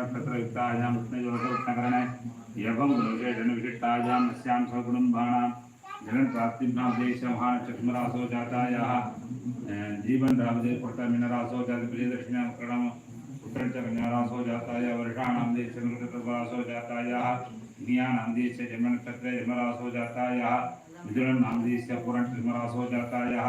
नक्षत्रयुक्तायां विष्णुयोगकरणे एवं गुरुशेषणविशिष्टायां नस्यां स्वकुटुम्बानां जगन्प्राप्तिभ्यां देशमहानक्षत्ररासो जातायाः जीवन रामदेव पुरतमिनरासो जात प्रियदर्शिन्यां करणम् उत्तरञ्च कन्यारासो जाताय वर्षाणां देशरासो जातायाः ज्ञानां देशे जन्मनक्षत्रे जन्मरासो जातायाः मिथुनं नाम देशस्य पुरं जन्मरासो जातायाः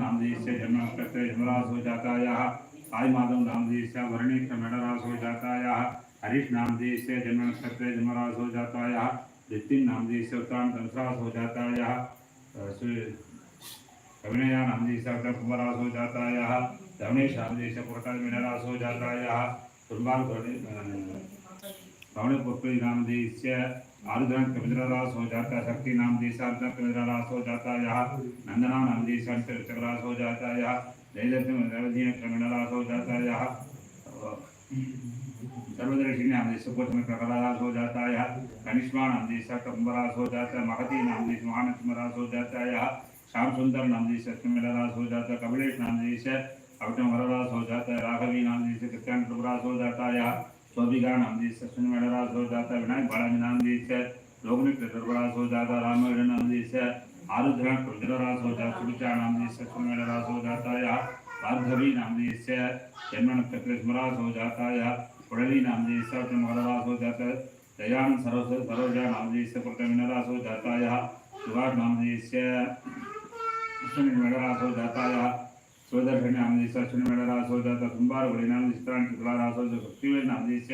नाम देशस्य जन्मनक्षत्रे जन्मरासो जातायाः साई माधव नाम देशस्य वर्णे मेढरासो जातायाः हरीश नाम देशस्य जन्मनक्षत्रे जन्मरासो जातायाः नितिन नाम देशस्य उत्तरायण धनुरासो जातायाः अभिनया नाम देशस्य कुमारासो जातायाः धवनेश नाम देशस्य पुरतः मिनरासो जातायाः कुर्बान भवने पुत्री नाम देशस्य आरुद्रं कविरासो जाता शक्ति नाम देशांतर कविरासो जातायाः नंदना नाम देशांतर चक्रासो जातायाः जयदत्त नवदीन कविरासो जातायाः सर्वदर्शिनी नाम देश पुत्र प्रकरासो जातायाः कनिष्मा नाम देश कंबरासो जाता महती नाम देश महानक्मरासो जातायाः श्याम सुंदर नाम देश हो जाता कपिलेश नाम देश अवटम हररासो जाता राघवी नाम देश कृत्यान प्रभुरासो जातायाः शोभिका नाम देश अश्विन मेढरासो जाता विनायक बालाजी नाम देश लोकनिक दुर्बरासो जाता रामवेण नाम देश आरुद्र रुद्ररासो जाता सुविचा नाम देश अश्विन मेढरासो जातायाः भार्गवी नाम देश जन्म नक्षत्र स्मरासो जातायाः पुडली नाम देश मररासो जाता दयानंद सरोज सरोजा नाम देश प्रतमिनरासो जातायाः सुभाष नाम देश अश्विन मेढरासो जातायाः स्वदर्शनी नामदेश अश्विन मेढरासो जाता कुंभार बड़ी नामदेश चित्रांश तुलारासो शक्तिवेल नामदेश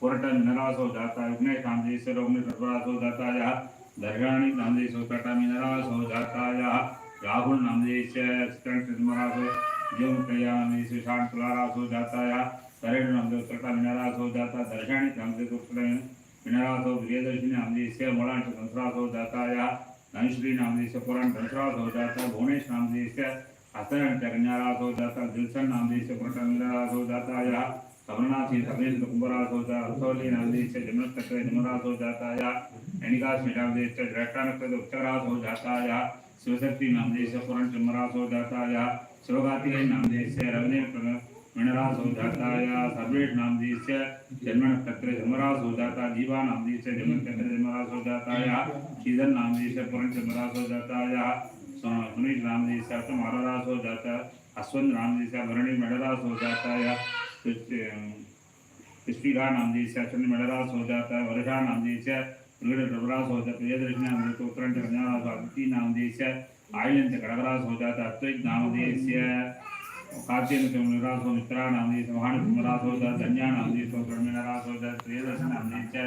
कोरटन मिनरासो जाता विघ्नेश नामदेश रोगनी सर्वरासो जातायाः दर्गाणी नामदेश उत्तटा मिनरासो जातायाः राहुल नामदेश चित्रांश तुलारासो जीवन कल्याण नामदेश शांत तुलारासो जातायाः करेण नामदेश उत्तटा मिनरासो जाता दर्शाणी नामदेश उत्तटा मिनरासो प्रियदर्शिनी नामदेश मोलांश संसरासो जातायाः धनश्री नामदेश पुराण धनसरासो जाता भुवनेश नामदेश हस्तंच कन्यारासो जाता नामदेश पुरटंगरासो जातायाः कमलनाथी समेत कुंभरासो जाता हंसोली नामदेश जन्मनक्षत्र जन्मरासो जातायाः एनिकास्मि नामदेश द्रष्टानक्षत्र उत्तरासो जातायाः शिवशक्ति नामदेश पुरण जन्मरासो जातायाः शिवगाति नामदेश रवने मिणरासो जातायाः सर्वेश नामदेश जन्मनक्षत्र जन्मरासो जाता जीवा नामदेश जन्मनक्षत्र जन्मरासो जातायाः श्रीधर नामदेश पुरण जन्मरासो जातायाः सुनील राम जी से तो मारारास हो जाता है अश्वंत राम जी से भरणी मेडरास हो जाता है या स्पीरा नाम जी से अश्वंत मेडरास हो जाता है वर्षा नाम जी से प्रगट रबरास हो जाता है प्रियदर्शनी नाम जी तो उत्तरांत रंजनास अदिति नाम जी से आयलन से खड़गरास हो जाता है अद्वैत नाम जी से कार्तिक से मनरास हो मित्रा नाम जी से महान ब्रह्मरास हो जाता है धन्या नाम जी से ब्रह्मरास हो जाता है प्रियदर्शनी नाम जी से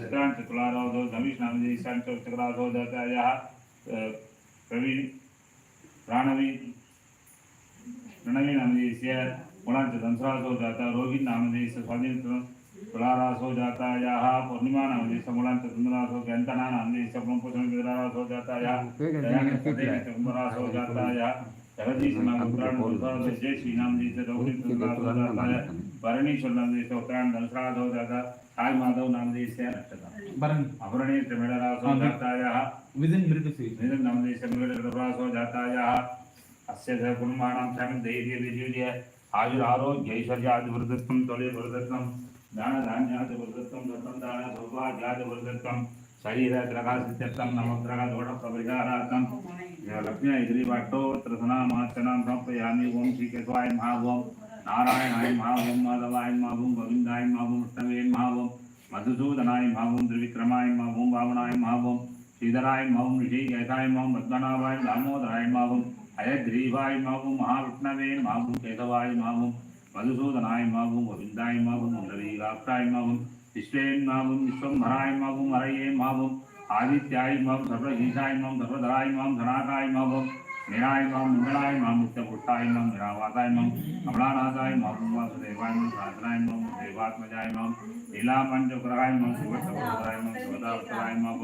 सिद्धांत तुलारास हो धनुष नाम जी से उत्तरास हो जाता है यहाँ प्रवीण प्राणवी प्रणवी नामदेश्य मुलांच दंसरासो जाता रोहित नामदेश स्वाधीन तुलारासो जाता याः पूर्णिमा नामदेश मुलांच सुंदरासो गंतना नामदेश ब्रह्मपुत्र विदरासो जाता या कुंभरासो जाता या जगदीश नाम उत्तरायण जय श्री नामदेश रोहित सुंदरासो जाता या भरणीश्वर नामदेश उत्तरायण दंसरासो जाता साई माधव नामदेश बरं अभरणी त्रिमेडरासो जाता याः से शमिरसो जातायाः अस्य च कुर्माणां क्षमं धैर्यविजय आयुर आरोग्य ऐश्वर्यादिवृद्धत्वं त्वलिवृद्धत्वं दानधान्यादिवृद्धत्वं दत्तं दान सौभाग्यादिवृद्धत्वं शरीरग्रहासित्यर्थं नमग्रहदोषप्रविहारार्थं लक्ष्म्या इद्रिभट्टोत्रसनामार्चनां समर्पयामि ॐ श्रीकेशवाय महा ॐ नारायणाय महा ॐ माधवाय महा ॐ गोविन्दाय महा ॐ विष्णवे महा ॐ मधुसूदनाय महा ॐ त्रिविक्रमाय महा ॐ वामनाय महा ॐ श्रीधराय मौम ऋषिकेशाय मौम पद्मनाभाय दामोदराय मौम हयग्रीवाय मौम महाविष्णवे मौम केशवाय मौम मधुसूदनाय मौम गोविन्दाय मौम रविराक्षाय मौम विश्वेन मौम विश्वम्भराय मौम हरये मौम आदित्याय मौम सर्वशीषाय मौम सर्वधराय मौम धनाकाय मौम निराय मौम मंगलाय मौम नित्यपुष्टाय मौम निरावाताय मौम कमलानाथाय मौम वासुदेवाय मौम साधनाय मौम देवात्मजाय मौम लीलापञ्चग्रहाय मौम शिवशक्तिधराय मौम शिवदावतराय मौम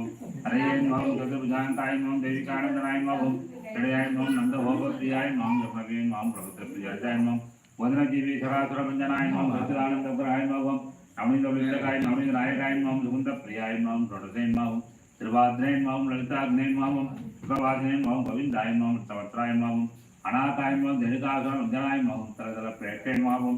हरये मौम गजभुजान्ताय मौम देविकानन्दनाय मौम हृदयाय मौम नन्दभोगप्रियाय मौम जपगे मौम प्रभुत्रप्रियाय मौम वदनजीवी सरासुरभञ्जनाय मौम सच्चिदानन्दग्रहाय मौम नवनीतवृन्दकाय नवनीतनायकाय मौम सुगन्धप्रियाय मौम षोडशेन मौम त्रिवाद्रेन मौम ललिताग्नेन मौम सुखवासिनेन मौम गोविन्दाय मौम सवत्राय मौम अनाथाय मौम धनिकासुरभञ्जनाय मौम तरतलप्रेष्ठेन मौम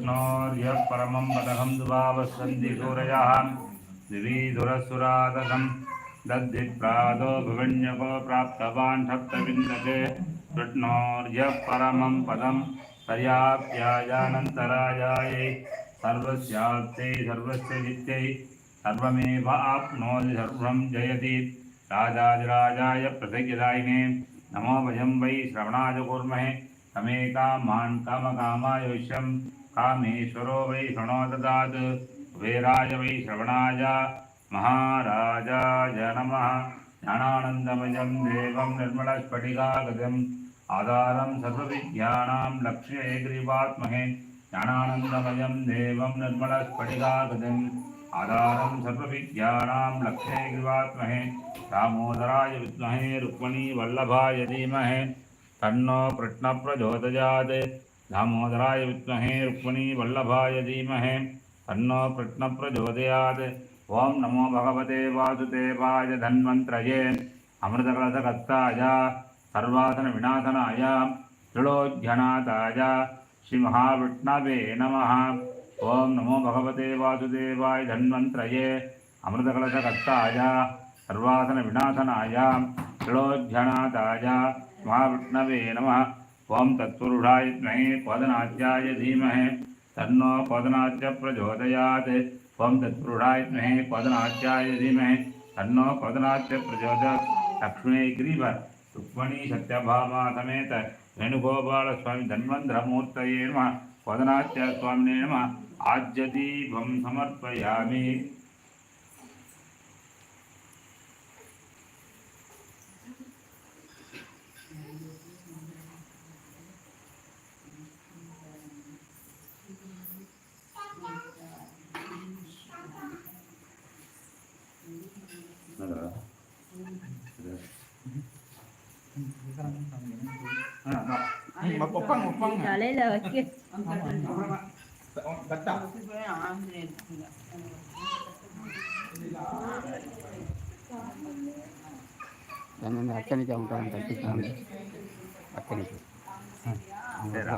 दत्कृष्णोर्यः परमं पदहं दुभावसन्ति सूरयः दिवीधुरसुरादकं दद्धिप्रादो भुवन्यको प्राप्तवान् सप्तविन्दके कृष्णोर्यः परमं पदं पर्याप्यायानन्तरायायै सर्वस्याप्त्यै सर्वस्य नित्यै सर्वमेव आप्नोति सर्वं जयति राजाधिराजाय पृथग्यदायिने नमो वयं वै श्रवणाय कुर्महे तमे कामान् कामकामायुष्यं कामेश्वरो वै शृणो ददात् कुबेराय वै श्रवणाय महाराजाय नमः ज्ञानानन्दमयं देवं निर्मलस्फटिकागतम् आधारं सर्वविद्यानां लक्ष्ये ग्रीवात्महे ज्ञानानन्दमयं देवं निर्मलस्फटिकागतम् आधारं सर्वविद्यानां लक्ष्ये ग्रीवात्महे दामोदराय विद्महे रुक्मणी वल्लभाय धीमहि तन्नो தாமோதராய வித்மஹே ருக்மணி வல்லபாய தீமஹே தன்னோ பிரட்ன பிரஜோதயாத் ஓம் நமோ பகவதே வாசுதேவாய தன்வந்திரயே அமிர்தகலசகத்தாய சர்வாசன விநாசனாய திரிலோத்யநாதாய ஸ்ரீ மகாவிஷ்ணவே நம ஓம் நமோ பகவதே வாசுதேவாய தன்வந்திரயே அமிர்தகலசகத்தாய சர்வாசன விநாசனாய திரிலோத்யநாதாய மகாவிஷ்ணவே நம ॐ तत्पुरुषाय विद्महे पदनाट्याय धीमहि, तन्नो पदनाट्य प्रचोदयात्। ॐ तत्पुरुषाय विद्महे पदनाट्याय धीमहि, तन्नो पदनाट्य प्रचोदयात्। लक्ष्मी गिरिव रुक्मणी सत्यभामा समेत, वेणुगोपालस्वामी धन्वन्धरमूर्तये नमः। पदनाट्य स्वामिने नमः। आज्यदीपं समर्पयामि। ஒப்பாங்க ஒப்பாங்க தலையில வைக்க. கட்டா எந்தெந்த அத்தனைக்கு அவங்க தட்டிக்காங்க அத்தனைக்கு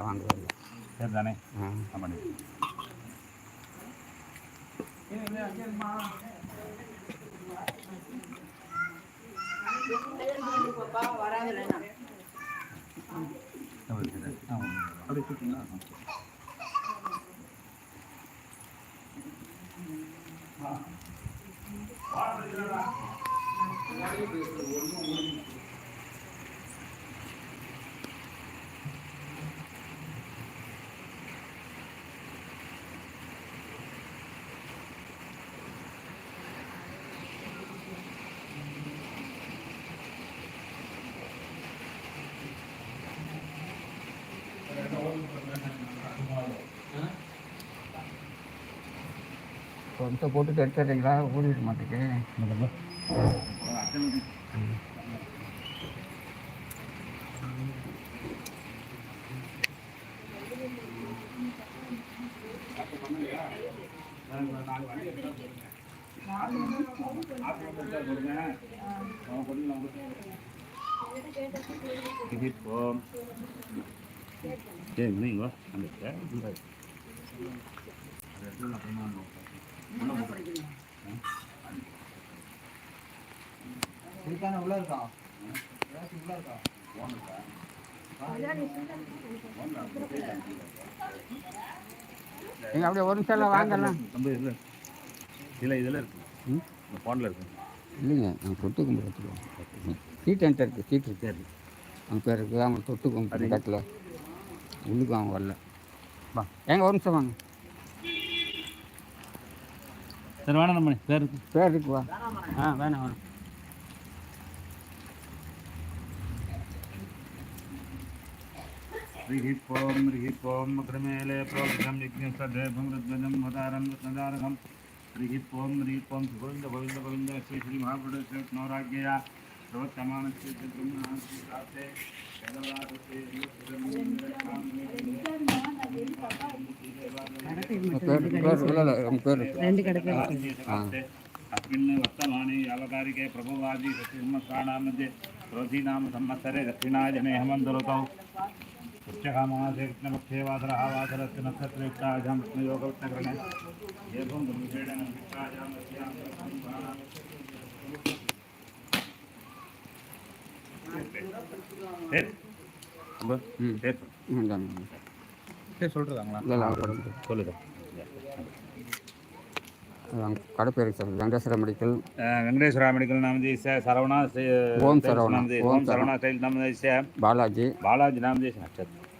வாங்குவாங்க சரி தானே. ஆமாம் வராதுல அப்படி கொடுத்தீங்களா ஒன்றும் கொண்டு போட்டு தெரிச்சிடுறீங்களா ஊறிட மாட்டேங்குது. இது இப்போ சரி நீங்க அந்த இருக்கான உள்ள இருக்கா உள்ள இருக்கா நீங்கள் அப்படியே ஒரு நிமிஷம் வாங்கலாம். இல்லை இதில் இருக்கு? இந்த ஃபோனில் இருக்கு இல்லைங்க நான் தொட்டு கும்பிட்றதுக்கு சீட்டு என்கிட்ட இருக்குது சீட்டு சரி அவங்க பேர் இருக்குது அவங்க தொட்டு கும்பிட்டு கட்டில் உள்ளுக்கு அவங்க வரல. வா. ஏங்க ஒரு நிமிஷம் வாங்க. சரி வேணாம் நம்ம பேர் பேர் இருக்கு வா ஆ வேணாம் வேணாம் ह्रीः ॐ ह्रीः ॐ मकृमेले प्रोक्षं यज्ञसदेवं ऋद्वजं मदारं रत्नदारकं ह्रीः ॐ ह्रीः ॐ गोविन्द गोविन्द गोविन्द श्री श्री महापुरुषस्य नवराज्ञया सर्वोत्तमानस्य ब्रह्मणस्य प्राप्ते பேர் பேர் இல்லை இல்லை அவங்க பேர் இருக்கு अस्मिन् वर्तमाने यावकारिके प्रभुवादि सत्यसंवत्सराणां मध्ये क्रोधीनां संवत्सरे दक्षिणाजने हेमन्तऋतौ उच्चकामासे कृष्णपक्षे वासरः वासरस्य नक्षत्रयुक्तायां कृष्णयोगवृत्तकरणे एवं ब्रह्मचेडन वित्तायां சொல்லுதா கடைப்பேர் சார் மெடிக்கல் வெங்கடேஸ்வர மெடிக்கல் நாம் చేసా சரவணா ஓம் சரவணா ஓம் சரவணா ஸ்டைல் நாம் చేసా பாலாஜி பாலாஜி நாம் చేసిన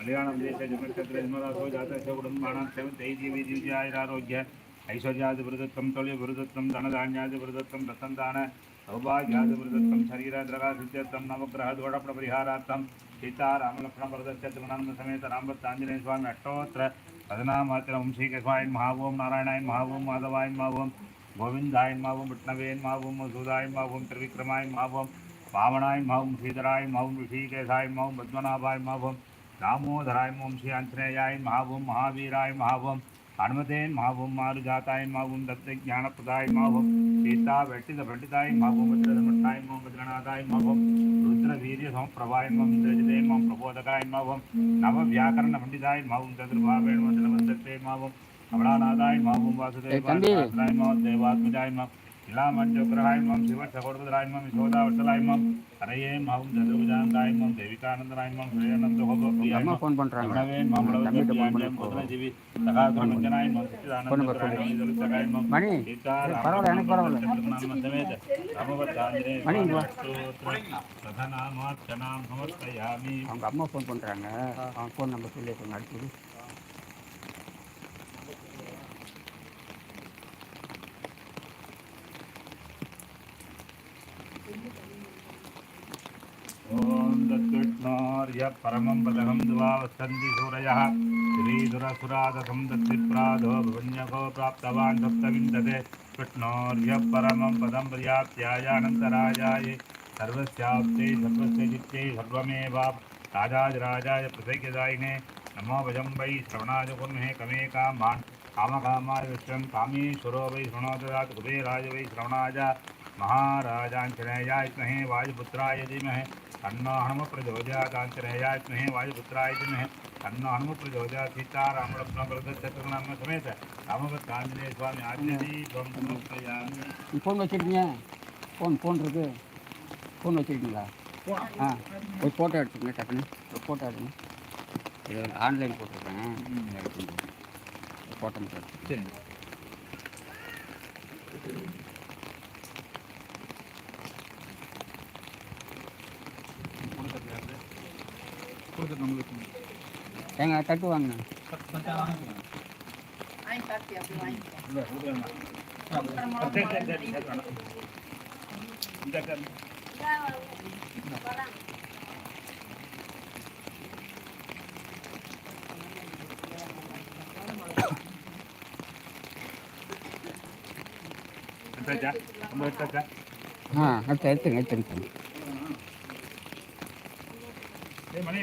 मलयाळमदेश जन्मक्षत्रेश्वरासो जातस्य कुटुम्बानां क्षयं धैर्यवीर्य विजयायुरारोग्य ऐश्वर्यादिवृदत्वं तौल्यवृदत्वं धनधान्यादिवृदत्वं प्रसन्दान सौभाग्यादिवृदत्वं शरीरद्रगासिद्ध्यर्थं नवग्रहदोषप्रपरिहारार्थं सीतारामलक्ष्मणवरदस्य समेत रामभक्ताञ्जनेय स्वामी अष्टोत्तर पदनामात्र वंशीकस्वाय महावों नारायणाय महावों माधवाय महावों गोविन्दाय महावों विष्णवेन महावों मसूदाय महावों त्रिविक्रमाय महावों वामनाय महावों श्रीधराय महावों ऋषिकेशाय महावों पद्मनाभाय महावों தாமோதராய் ஓம் ஸ்ரீ ஆஞ்சநேயாயின் மாவும் மகாவீராய் மாவும் ஹனுமதேன் மாவும் மாருஜாத்தாய் மாவும் தத்த ஞானப்பதாய் மாவும் சீதா வெட்டித பண்டிதாய் மாவும் வஜ்ரதமட்டாய் மாம் வஜ்ரநாதாய் மாவும் ருத்ர வீரிய சமப்பிரபாய் மாம் தேஜதே மாம் பிரபோதகாய் மாவும் நவ வியாக்கரண பண்டிதாய் மாவும் ததிர்பாவேண் வந்தே மாவும் கமலாநாதாய் மாவும் வாசுதேவாய் மாவும் தேவாத்மஜாய் மாவும் श्रेयानन्द உங்கள் அம்மா ஃபோன் பண்ணுறாங்க प्रणवेन தம்பிகிட்ட ஃபோன் பண்ணி मामलवज्रजीवी सखाकर्मञ्जनाय महावं फोन नंबर सच्चिदानन्दराय மணி பரவாயில்ல எனக்கு பரவாயில்ல மணி, இங்க வா. प्रथनामार्चनां समर्पयामि அவங்க அம்மா ஃபோன் பண்ணுறாங்க அவங்க ஃபோன் நம்பர் சொல்லி கொஞ்சம் दत्कृष्णार्य परमं पदकं द्वावसन्ति सूरयः श्रीधुरसुरादकं दत्तिप्राधो भवन्यको प्राप्तवान् सप्तविन्दते कृष्णोर्य परमं पदं पर्याप्त्यायानन्तरायाय सर्वस्याप्ते, सर्वस्य चित्ते, सर्वमेवाप्। राजाधिराजाय प्रसैक्यदायिने नमो भजं वै श्रवणाय कुर्महे कमे कामान् कामकामाय विश्वं कामेश्वरो वै शृणोदयात् कुबेराय वै श्रवणाय। महाराजाञ्जनेयाय स्महे। वायुपुत्राय धीमहि। तन्नो हनुम प्रचोदयाताञ्जनेयाय स्महे वायुपुत्राय धीमहि तन्नो हनुम प्रचोदयात् सीतारामलक्ष्मणवरदशत्रुघ्नाम समेत रामभक्ताञ्जनेय स्वामी आद्यदी त्वं समर्पयामि நீ ஃபோன் வச்சுருக்கீங்க ஃபோன் ஃபோன் இருக்கு ஃபோன் வச்சுருக்கீங்களா ஆ ஒரு ஃபோட்டோ எடுத்துக்கங்க டக்குன்னு ஒரு ஃபோட்டோ எடுங்க இது ஆன்லைன் போட்டிருக்கேன் எடுத்துங்க ஒரு ஃபோட்டோ மட்டும் எடுத்து சரி கொடுத்துட்டு நம்மளுக்கு தேங்காய் தட்டு வாங்க எடுத்துங்க எடுத்துங்க. மணி.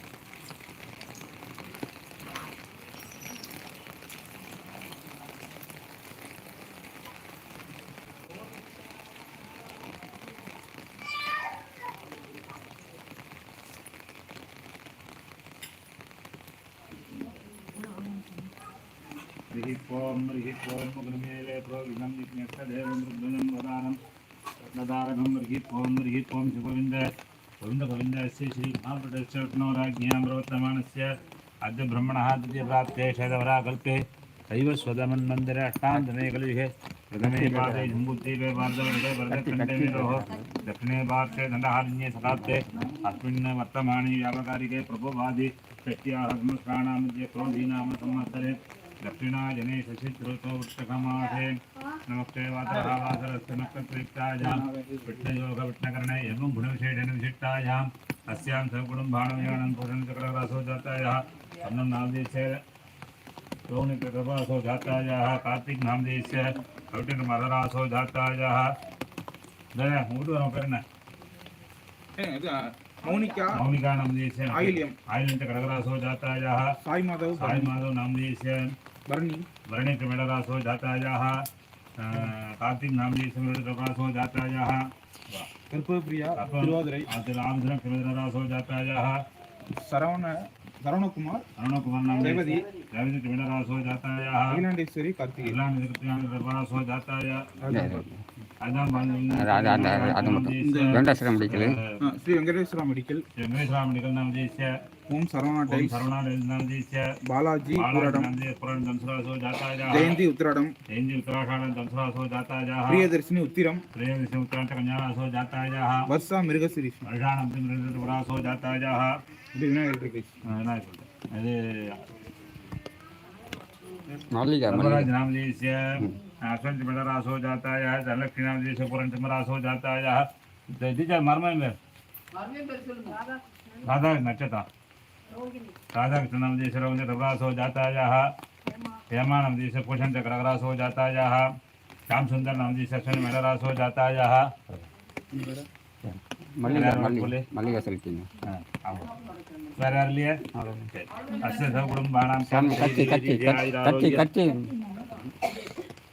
रत्नदारकं हरिः ओं हरिः ओं शिवगोविन्द गोविन्द गोविन्दस्य श्रीमहाप्रदक्षणोराज्ञां प्रवर्तमानस्य अद्य ब्रह्मणः द्वितीयप्राप्ते शतवराकल्पे दैव स्वदमन्मन्दिरे अष्टान्तमे कलियुगे प्रथमे पादे जम्बुद्वीपे पार्धवर्गे वरदखण्डे मेरोः दक्षिणे पार्श्वे दण्डहारण्ये सकाप्ते अस्मिन् वर्तमाने व्यापकारिके प्रभुवादि षष्ट्याहस्मस्काणां मध्ये क्रोधीनाम संवत्सरे दक्षिणाजने शशिश्रुतोवृत्तकमासे नमस्ते वातरहावासरस्य एवं गुणविशेषेण विशिष्टायां अस्यां सकुटुम्बाणुयानं पूषणचक्ररासो जातायाः अन्नं नामदेशे यौनिकृतपासो जातायाः कार्तिकनामदेशस्य कविटिकमररासो जातायाः दया मूर्धनोकरण मौनिका मौनिका नाम आयुल्यम् आयुल्यं च कडकरासो जातायाः साई माधव साई माधव नाम பரணி वर्णिक मेडरासो जातायाः अ, कार्तिक नामदेशे मेडरासो जातायाः கற்பக பிரியா அப்ப- திருவாதிரை अतः रामधन मेडरासो जातायाः சரவண சரவணகுமார் अरुणकुमार नाम ரேவதி रविंद्र मेडरासो जातायाः அகிலாண்டேஸ்வரி கார்த்திகை इलान मेडरासो जातायाः அது அது அது மட்டும் Venkateswara medical Sri Venkateswara medical Venkateswara medical நாம் చేసా ఓం సరవణ టైం సరవణ నామ చేసా బాలాజీ పురాణం పురాణం దంసరాసో జాతాజా జయంతి ఉత్తరాడం జయంతి ఉత్తరాఖండం దంసరాసో జాతాజా ప్రియదర్శిని ఉత్తిరం ప్రియదర్శిని ఉత్తరాంత కన్యాసో జాతాజా వర్ష మృగశిరీష్ వర్షాణం మృగశిరీష్ జాతాజా ఇది వినాయకుడి కేస్ వినాయకుడి అదే మల్లిగా మల్లిగా నామ చేసా விநாயகர் டெக்ஸ் अरे மல்லிகா மல்லிகா धर्मराज नाम देशे अश्वंत मेडरासो जातायाः धनलक्ष्मी नाम देशे पुराण चमरासो जातायाः टीचर मर्म में राधा नक्षता राधाकृष्ण नाम देशे रवींद्र रघुरासो जातायाः हेमा नाम देशे पोषण चक्ररासो जातायाः श्याम सुंदर नाम देशे अश्विनी मेडरासो जातायाः மல்லிகா बोले? மல்லிகா மல்லிகா சொல்லிட்டீங்க வேற யாரும் இல்லையா அஸ்ய சகுடும்பானாं சாமி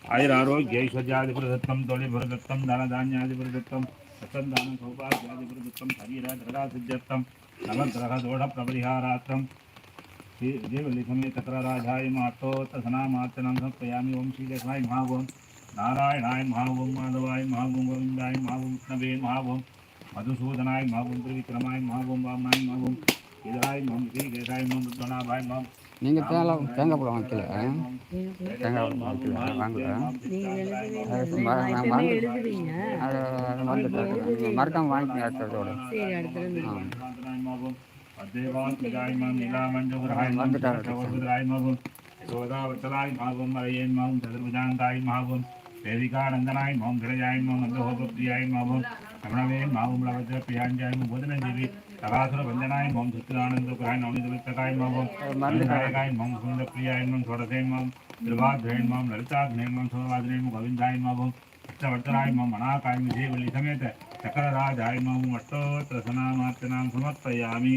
ऐरारोग्यैश्वर्यादिप्रदत्तं ऐश्वर्यादिपुरदत्तम तोलिपुरदत्तम दानधान्यादिपुरदत्तम सत्सन्दान सौभाग्यादिपुरदत्तम शरीर दृढ़ासिद्ध्यर्थम नवग्रह दोढ़ प्रपरिहारार्थम देवलिखमे तत्र राजाय मातोत्तसनामार्चनं समर्पयामि। ओम श्री कृष्णाय नारायणाय महावोम माधवाय महावोम गोविंदाय महावोम कृष्णवे महावोम मधुसूदनाय महावोम त्रिविक्रमाय महावोम वामनाय महावोम केदाराय महाम श्री केशाय महाम पद्मनाभाय நீங்கள் தேங்காய் தேங்காய் பழம் வைக்கல தேங்காய் பழம் வைக்கல வாங்கல. அது அது மறந்து மறக்காமல் வாங்கிக்கோங்க அடுத்ததோட மறந்துட்டாங்க தேவிகானந்தனாய் மாம் கிரஜாய் மாம் அந்த ஹோபப்ரியாய் மாம் ரமணவே மாவும் லவஜ பிரியாஞ்சாய் போதனஞ்சேவி तगासुर वंदनाय मम सत्यानंद कराय नवनीत दलितकाय मम मंदकायकाय मम। सुंदर प्रियाय मम छोड़सेन मम त्रिवाद्रेन मम ललिता ललिताग्नेन मम सोलवाद्रेन मम गोविंदाय मम सत्तवर्तराय मम अनाकाय विजयवल्ली समेत चक्रराजाय मम अष्टोत्तरसनामार्चनां समर्पयामि।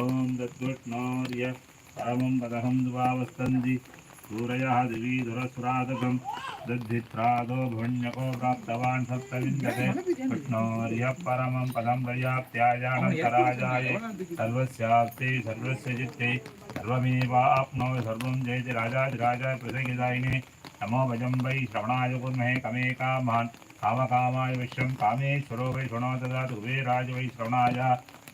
ओम दद्वट्नोर्य परमं पदहं दुवावस्तन्ति। सूरयः दिवि धुरसुरादकं दद्धित्रादो भुण्यको प्राप्तवान् सप्तविन्दते विष्णोर्य परमं पदं सर्वस्याप्ते सर्वस्य चित्ते सर्वमेवाप्नोति सर्वं जयति राजाधिराजाय नमो भजं वै श्रवणाय कुर्महे कमे कामान् कामकामाय विश्वं कामेश्वरो वै शृणो ददातु कुबेराज वै श्रवणाय।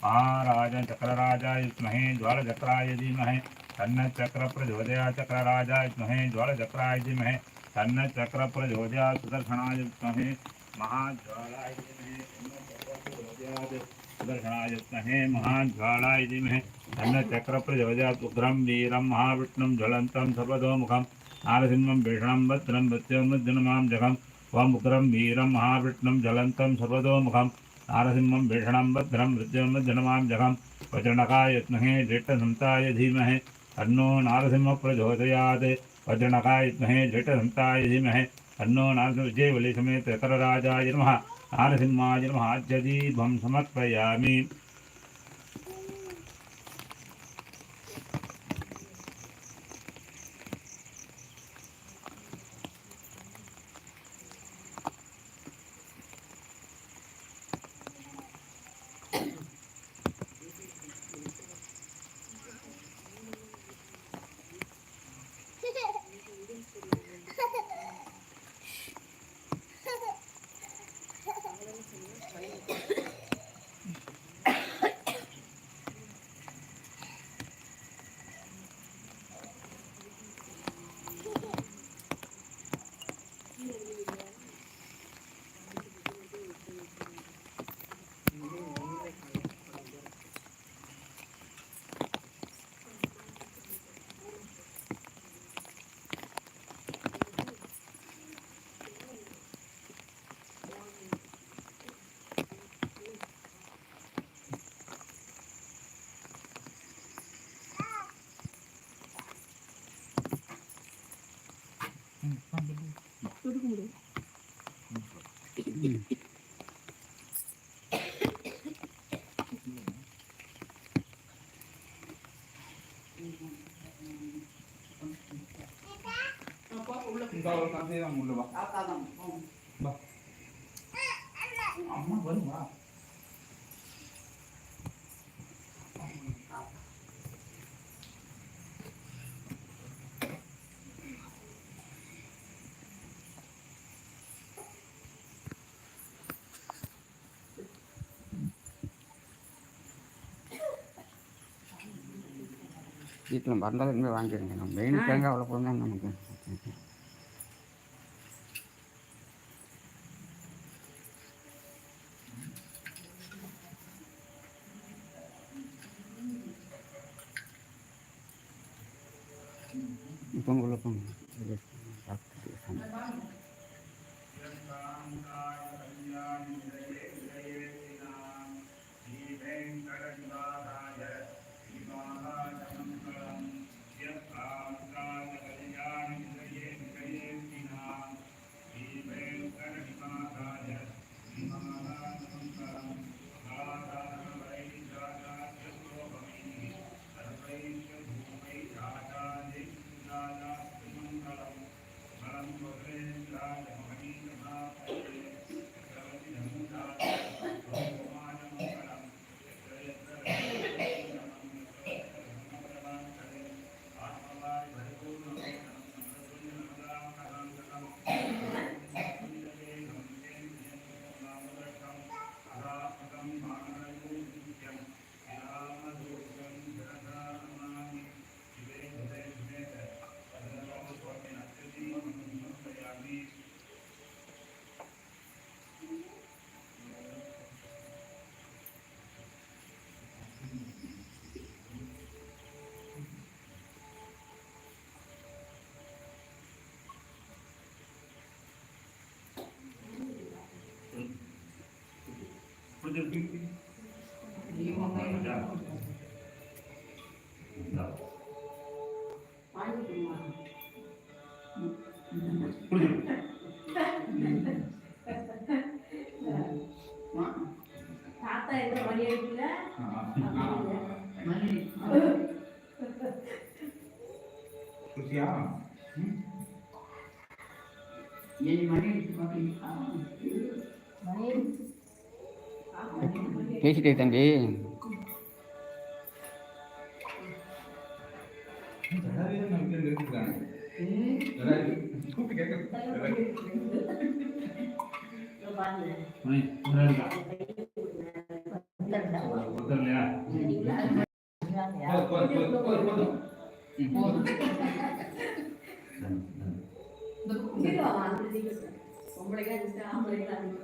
महाराज चक्रराजाय विद्महे ज्वालचक्राय धीमहि। तन्नचक्रप्रचोदया चक्रराजाय विद्महे ज्वालचक्राय धीमहि। तन्नचक्रप्रचोदया सुदर्शनाय विद्महे महाज्वालाय धीमहि। सुदर्शनाय विद्महे महाज्वालाय धीमहि। तन्नचक्रप्रचोदयात् उग्रं, वीरं, महाविष्णुं, ज्वलन्तं सर्वतोमुखम् नारसिंहं भीषणं भद्रं भृत्यं मध्यनमां जगम् त्वम् उग्रं, वीरं, महाविष्णुं, ज्वलन्तं, सर्वतोमुखं, नारसिंहं भीषणं भद्रं भृत्यं मध्यनमां जगम् वज्रणकाय विद्महे ज्येष्ठसन्ताय धीमहि। तन्नो नारसिंह प्रचोदयाद वज्रणकाय विद्महे ज्येष्ठसन्ताय धीमहि। तन्नो नारसिंह विजयवली समेत करराजाय नमः। नारसिंहाय नमः। आद्यदीपं समर्पयामि। இந்த ஒரு காசே தான் உள்ள வா வா வீட்டில் மறந்தாலும் இனிமேல் வாங்கிடுங்க நம்ம மெயின் தேங்காய் அவ்வளோ போதும் நமக்கு. இப்போ தாத்தா எந்த மணி அடிக்கல மணி குஷியா மணி அடிச்சு பார்த்தீங்களா மணி. பேசிட்டே தம்பி. பொம்பளைங்க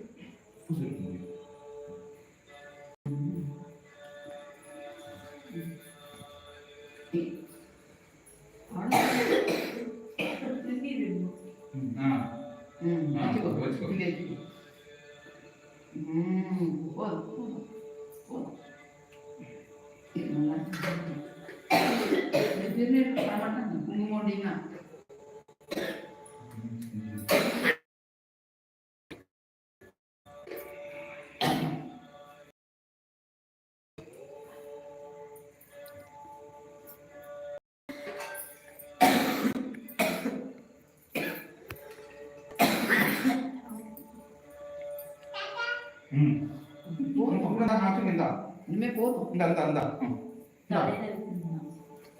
வீட்டுக்கு பேசுவாங்க இந்த போதும் இந்த இந்த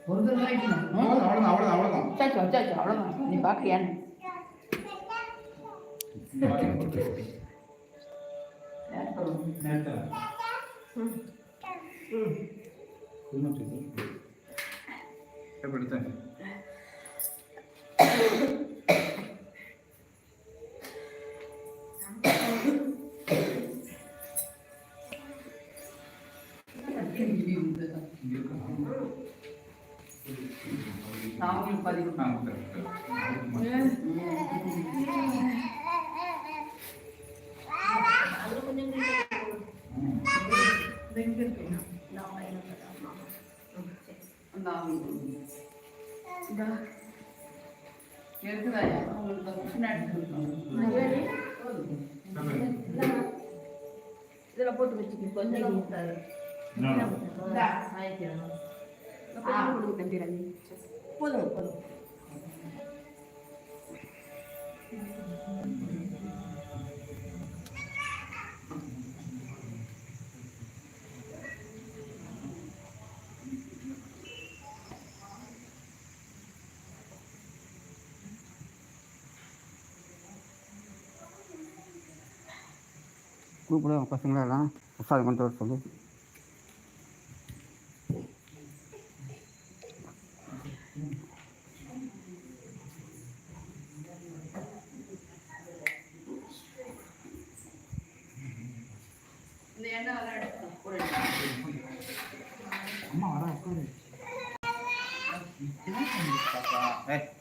ஒரு தடவை அவ்வளோதான் அவ்வளோதான் அவ்வளோதான் வச்சாச்சு வச்சாச்சு அவ்வளோதான் நீ பார்க்கறியான்னு நேரத்தில் எப்படித்தான் பதிவு. இருக்குதா உங்களுக்கு பின்னாடி இதில் போட்டு வச்சுக்கி. கொஞ்சம் கொடுத்தாரு போதும் போதும். கூப்பிடுவாங்க பசங்களெல்லாம் பிரசாதம் கொண்டு வர சொல்லி. 好，哎。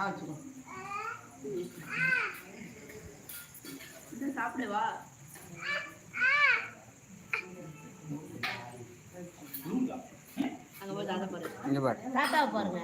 ஆ வச்சுக்கோ. சாப்பிடுவா அங்கே போய் தாத்தா பாருங்க தாத்தாவை பாருங்க.